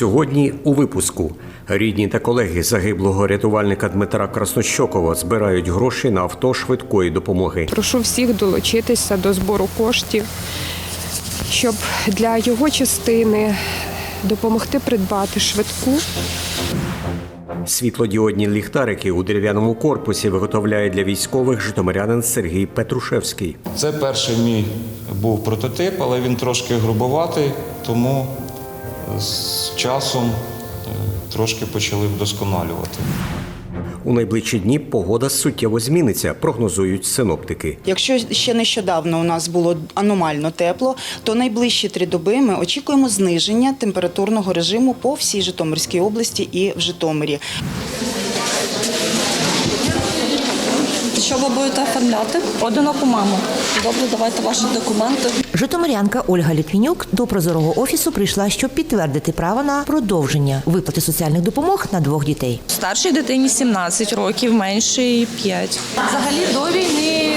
Сьогодні у випуску рідні та колеги загиблого рятувальника Дмитра Краснощокова збирають гроші на авто швидкої допомоги. Прошу всіх долучитися до збору коштів, щоб для його частини допомогти придбати швидку. Світлодіодні ліхтарики у дерев'яному корпусі виготовляє для військових житомирянин Сергій Петрушевський. Це перший мій був прототип, але він трошки грубоватий, тому з часом е, трошки почали вдосконалювати. У найближчі дні погода суттєво зміниться, прогнозують синоптики. Якщо ще нещодавно у нас було аномально тепло, то найближчі три доби ми очікуємо зниження температурного режиму по всій Житомирській області і в Житомирі. Що ви будете оформляти? Одиноку маму. Добре, давайте ваші документи. Житомирянка Ольга Літвінюк до прозорого офісу прийшла, щоб підтвердити право на продовження виплати соціальних допомог на двох дітей. Старшій дитині 17 років, меншій 5. Взагалі до війни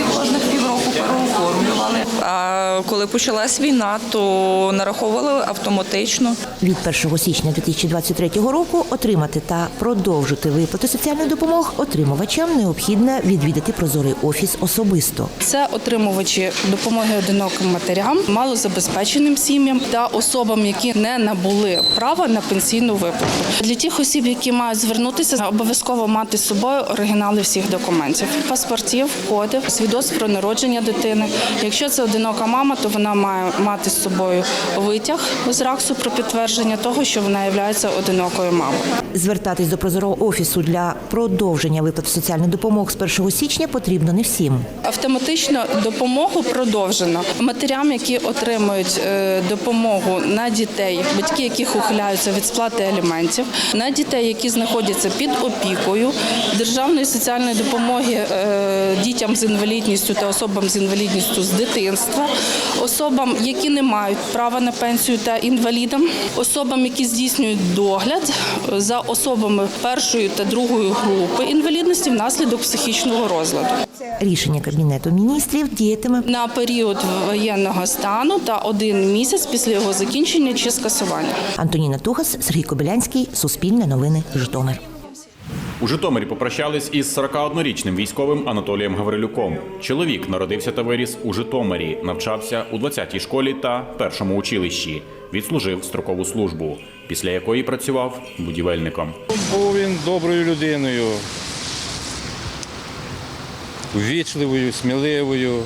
коли почалась війна, то нараховували автоматично. Від 1 січня 2023 року отримати та продовжити виплати соціальних допомог отримувачам необхідно відвідати прозорий офіс особисто. Це отримувачі допомоги одиноким матерям, малозабезпеченим сім'ям та особам, які не набули права на пенсійну виплату. Для тих осіб, які мають звернутися, обов'язково мати з собою оригінали всіх документів: паспортів, коди, свідоцтв про народження дитини. Якщо це одинока мама, то вона має мати з собою витяг з РАКСу про підтвердження того, що вона є одинокою мамою. Звертатись до прозорого офісу для продовження виплати соціальних допомог з 1 січня потрібно не всім. Автоматично допомогу продовжено матерям, які отримують е, допомогу на дітей, батьки яких ухиляються від сплати аліментів, на дітей, які знаходяться під опікою державної соціальної допомоги е, дітям з інвалідністю та особам з інвалідністю з дитинства, особам, які не мають права на пенсію та інвалідам, особам, які здійснюють догляд за особами першої та другої групи інвалідності внаслідок психічного розладу. Рішення Кабінету міністрів діятиме на період воєнного стану та один місяць після його закінчення чи скасування. Антоніна Тухас, Сергій Кобилянський, Суспільне новини, Житомир. У Житомирі попрощались із 41-річним військовим Анатолієм Гаврилюком. Чоловік народився та виріс у Житомирі, навчався у 20-й школі та першому училищі. Відслужив строкову службу, після якої працював будівельником. Був він доброю людиною, ввічливою, сміливою,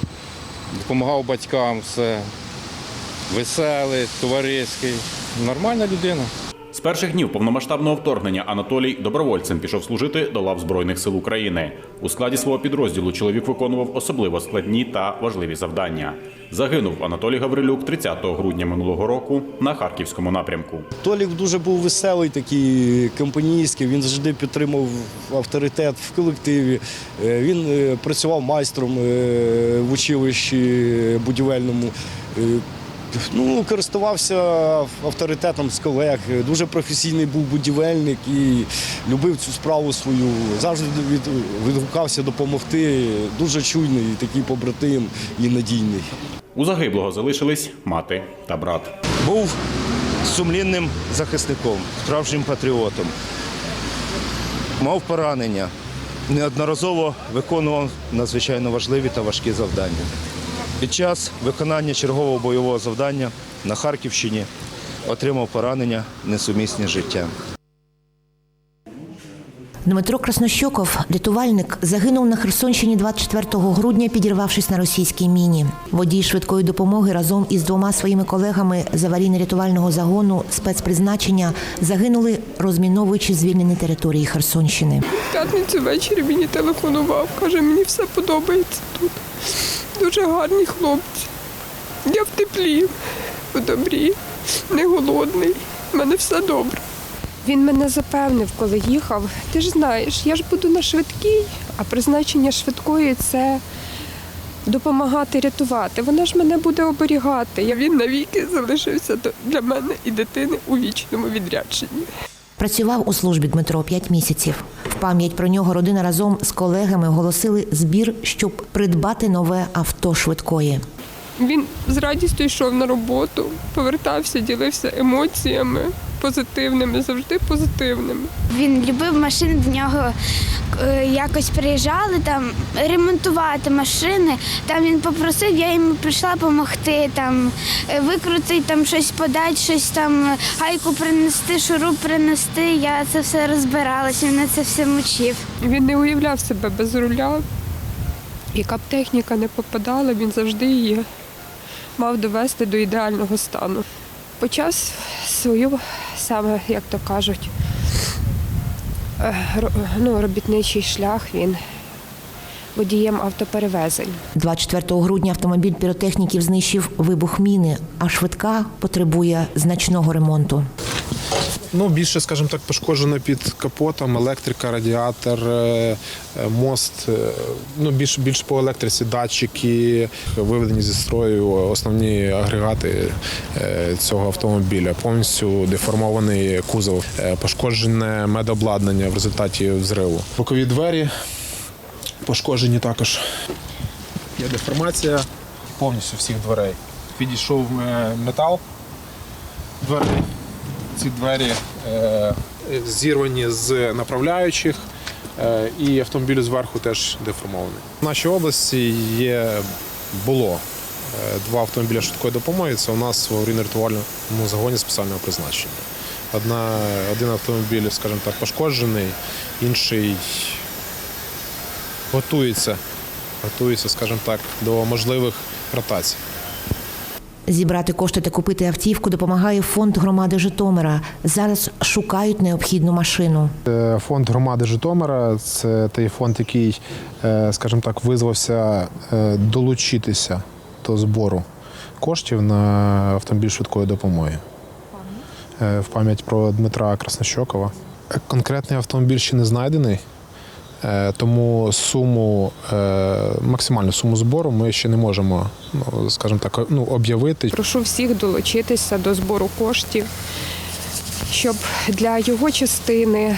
допомагав батькам все, веселий, товариський. Нормальна людина. З перших днів повномасштабного вторгнення Анатолій добровольцем пішов служити до лав Збройних сил України. У складі свого підрозділу чоловік виконував особливо складні та важливі завдання. Загинув Анатолій Гаврилюк 30 грудня минулого року на харківському напрямку. Толік дуже був веселий, такий компанійський. Він завжди підтримав авторитет в колективі. Е, Він е, працював майстром е, в училищі будівельному. Ну, користувався авторитетом з колег. Дуже професійний був будівельник і любив цю справу свою. Завжди від, відгукався допомогти. Дуже чуйний, такий побратим і надійний. У загиблого залишились мати та брат. Був сумлінним захисником, справжнім патріотом. Мав поранення, неодноразово виконував надзвичайно важливі та важкі завдання. Під час виконання чергового бойового завдання на Харківщині отримав поранення несумісні з життям. Дмитро Краснощоков, рятувальник, загинув на Херсонщині 24 грудня, підірвавшись на російській міні. Водій швидкої допомоги разом із двома своїми колегами з аварійно-рятувального загону спецпризначення загинули, розміновуючи звільнені території Херсонщини. П'ятницю ввечері мені телефонував, каже, мені все подобається тут. Дуже гарні хлопці. Я в теплі, в добрі, не голодний. У мене все добре. Він мене запевнив, коли їхав. Ти ж знаєш, я ж буду на швидкій, а призначення швидкої це допомагати рятувати. Вона ж мене буде оберігати. Я- Він навіки залишився для мене і дитини у вічному відрядженні. Працював у службі Дмитро 5 місяців. Пам'ять про нього родина разом з колегами оголосили збір, щоб придбати нове авто швидкої. Він з радістю йшов на роботу, повертався, ділився емоціями. Позитивними, завжди позитивними. Він любив машини, до нього е, якось приїжджали там ремонтувати машини. Там він попросив, я йому прийшла допомогти, там е, викрутити, там щось подати, щось там е, гайку принести, шуруп принести. Я це все розбиралася, він на це все мучив. Він не уявляв себе без руля. Яка б техніка не попадала, він завжди її мав довести до ідеального стану. Почав свою, саме, як то кажуть, е, ну, робітничий шлях він водієм автоперевезень. 24 грудня автомобіль піротехніків знищив вибух міни, а швидка потребує значного ремонту. Ну, більше, скажімо так, пошкоджено під капотом, електрика, радіатор, е, е, мост. е, Ну, більш, більш по електриці, датчики, виведені зі строю основні агрегати цього автомобіля. Повністю деформований кузов, пошкоджене медобладнання в результаті взриву. Бокові двері пошкоджені також. Є деформація повністю всіх дверей. Підійшов метал дверей. Ці двері е, зірвані з направляючих, е, і автомобіль зверху теж деформований. В нашій області є було е, два автомобіля швидкої допомоги. Це у нас в аварійно-рятувальному загоні спеціального призначення. Одна, один автомобіль, скажімо так, пошкоджений, інший готується, готується, скажімо так, до можливих ротацій. Зібрати кошти та купити автівку допомагає фонд громади Житомира. Зараз шукають необхідну машину. Е, Фонд громади Житомира це той фонд, який, е, скажімо так, визвався е, долучитися до збору коштів на автомобіль швидкої допомоги. В пам'ять про Дмитра Краснощокова. Конкретний автомобіль ще не знайдений, тому суму, е, максимальну суму збору ми ще не можемо, ну, скажімо так, ну, об'явити. Прошу всіх долучитися до збору коштів, щоб для його частини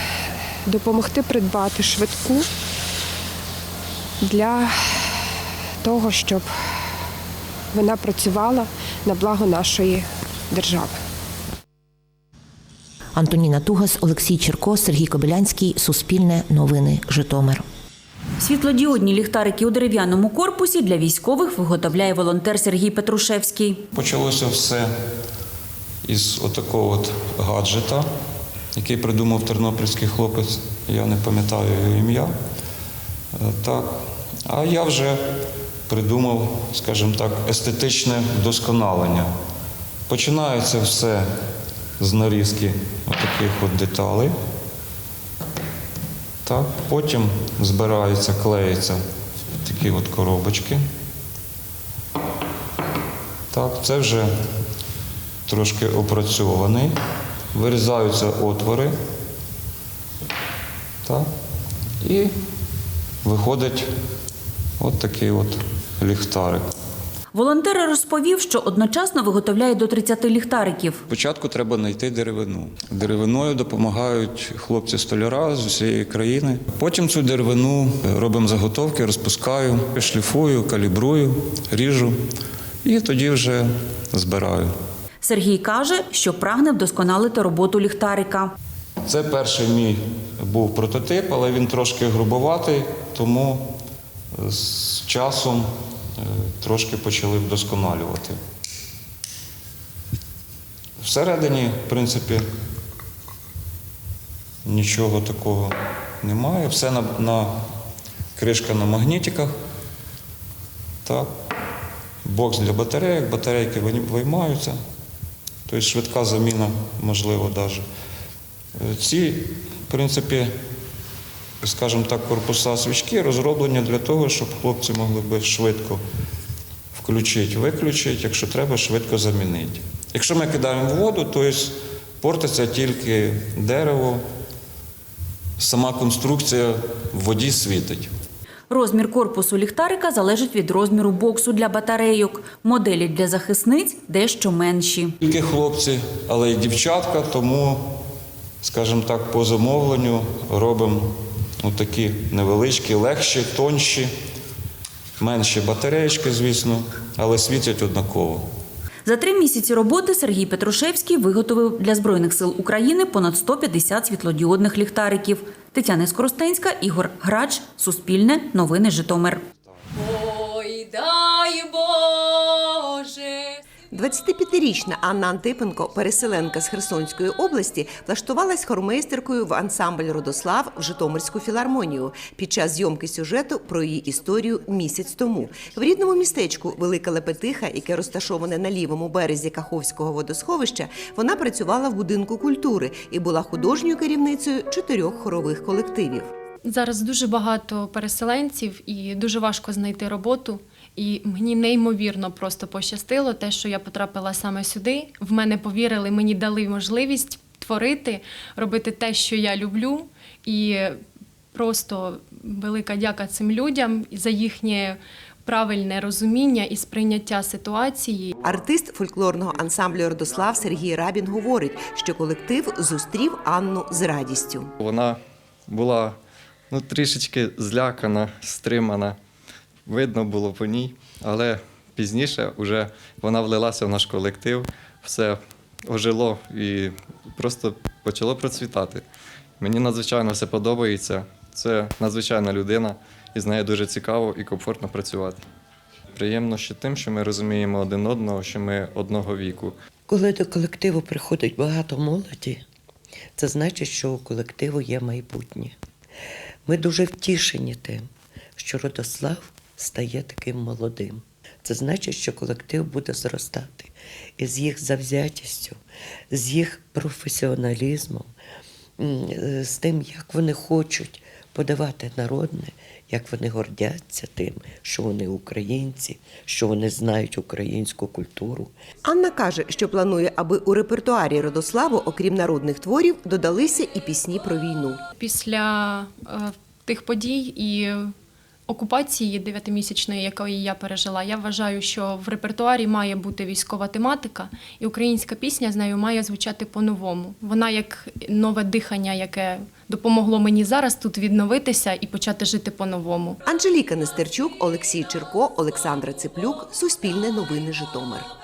допомогти придбати швидку для того, щоб вона працювала на благо нашої держави. Антоніна Тугас, Олексій Черко, Сергій Кобилянський. Суспільне новини. Житомир. Світлодіодні ліхтарики у дерев'яному корпусі для військових виготовляє волонтер Сергій Петрушевський. Почалося все із отакого от гаджета, який придумав тернопільський хлопець, я не пам'ятаю його ім'я. Е, Так. А я вже придумав, скажімо так, естетичне вдосконалення. Починається все з нарізки отаких от деталей. Так. Потім збираються, клеїться такі от коробочки. Так, це вже трошки опрацьований. Вирізаються отвори. Так. І виходить от такий от ліхтарик. Волонтер розповів, що одночасно виготовляє до 30 ліхтариків. Спочатку треба знайти деревину. Деревиною допомагають хлопці-столяра з усієї країни. Потім цю деревину робимо заготовки, розпускаю, шліфую, калібрую, ріжу і тоді вже збираю. Сергій каже, що прагне вдосконалити роботу ліхтарика. Це перший мій був прототип, але він трошки грубоватий, тому з часом е, трошки почали вдосконалювати. Всередині, в принципі, нічого такого немає. Все на, на кришка на магнітиках. Так. Бокс для батарейок, батарейки виймаються. Тобто швидка заміна, можливо, навіть. Ці, в принципі, скажімо так, корпуса свічки розроблені для того, щоб хлопці могли би швидко включити, виключити, якщо треба, швидко замінити. Якщо ми кидаємо в воду, то портиться тільки дерево, сама конструкція в воді світить. Розмір корпусу ліхтарика залежить від розміру боксу для батарейок. Моделі для захисниць дещо менші. Тільки хлопці, але й дівчатка, тому, скажімо так, по замовленню робимо такі невеличкі, легші, тонші, менші батареєчки, звісно, але світять однаково. За три місяці роботи Сергій Петрушевський виготовив для збройних сил України понад 150 світлодіодних ліхтариків. Тетяна Скоростенська, Ігор Грач, Суспільне, Новини Житомир. 25-річна Анна Антипенко, переселенка з Херсонської області, влаштувалась хормейстеркою в ансамбль Родослав в Житомирську філармонію під час зйомки сюжету про її історію місяць тому. В рідному містечку Велика Лепетиха, яке розташоване на лівому березі Каховського водосховища, вона працювала в будинку культури і була художньою керівницею чотирьох хорових колективів. Зараз дуже багато переселенців і дуже важко знайти роботу. І мені неймовірно просто пощастило те, що я потрапила саме сюди. В мене повірили, мені дали можливість творити, робити те, що я люблю. І просто велика дяка цим людям за їхнє правильне розуміння і сприйняття ситуації. Артист фольклорного ансамблю Родослав Сергій Рабін говорить, що колектив зустрів Анну з радістю. Вона була ну, трішечки злякана, стримана. Видно було по ній, але пізніше вже вона влилася в наш колектив, все ожило і просто почало процвітати. Мені надзвичайно все подобається. Це надзвичайна людина, і з нею дуже цікаво і комфортно працювати. Приємно ще тим, що ми розуміємо один одного, що ми одного віку. Коли до колективу приходить багато молоді, це значить, що у колективу є майбутнє. Ми дуже втішені тим, що Родослав стає таким молодим. Це значить, що колектив буде зростати. І з їх завзятістю, з їх професіоналізмом, з тим, як вони хочуть подавати народне, як вони гордяться тим, що вони українці, що вони знають українську культуру. Анна каже, що планує, аби у репертуарі Родославу, окрім народних творів, додалися і пісні про війну. Після е, тих подій і окупації дев'ятимісячної, якої я пережила, я вважаю, що в репертуарі має бути військова тематика, і українська пісня з нею має звучати по-новому. Вона як нове дихання, яке допомогло мені зараз тут відновитися і почати жити по-новому. Анжеліка Нестерчук, Олексій Черко, Олександра Циплюк, Суспільне новини Житомир.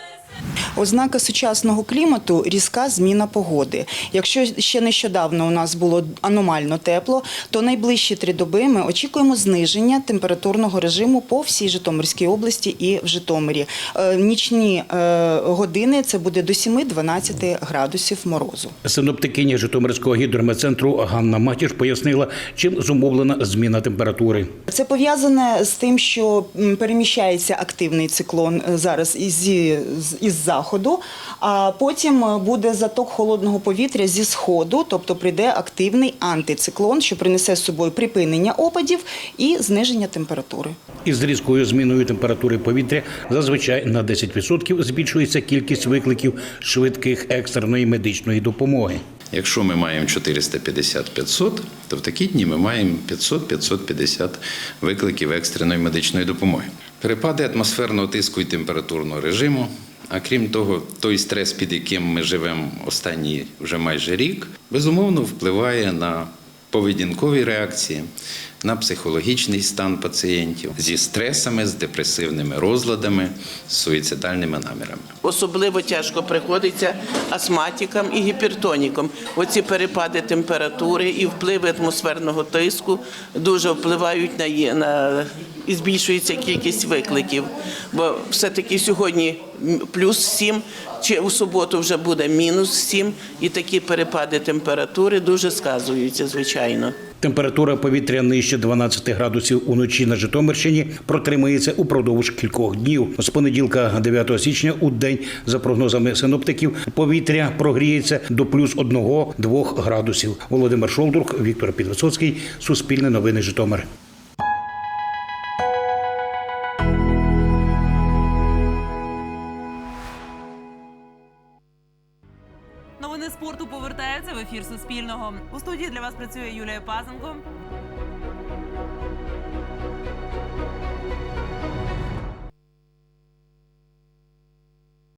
Ознака сучасного клімату різка зміна погоди. Якщо ще нещодавно у нас було аномально тепло, то найближчі три доби ми очікуємо зниження температурного режиму по всій Житомирській області і в Житомирі. Е, Нічні е, години це буде до 7-12 градусів морозу. Синоптикиня Житомирського гідрометцентру Ганна Матіш пояснила, чим зумовлена зміна температури. Це пов'язане з тим, що переміщається активний циклон е, зараз із, із заходу, а потім е, буде заток холодного повітря зі сходу, тобто прийде активний антициклон, що принесе з собою припинення опадів і зниження температури. Із різкою зміною температури повітря зазвичай на 10% збільшується кількість викликів швидких екстреної медичної допомоги. Якщо ми маємо 450-500, то в такі дні ми маємо 500-550 викликів екстреної медичної допомоги. Перепади атмосферного тиску і температурного режиму. А крім того, той стрес, під яким ми живемо останній вже майже рік, безумовно впливає на поведінкові реакції, на психологічний стан пацієнтів зі стресами, з депресивними розладами, з суїцидальними намірами. Особливо тяжко приходиться астматикам і гіпертонікам. Оці перепади температури і впливи атмосферного тиску дуже впливають на, на і збільшується кількість викликів. Бо все-таки сьогодні м, плюс 7, чи у суботу вже буде мінус 7, і такі перепади температури дуже сказуються, звичайно. Температура повітря нижче 12 градусів уночі на Житомирщині протримається упродовж кількох днів. З понеділка, 9 січня, у день, за прогнозами синоптиків, повітря прогріється до плюс 1-2 градусів. Володимир Шолдрук, Віктор Підвисоцький, Суспільне новини Житомир. Студії для вас працює Юлія Пазенко.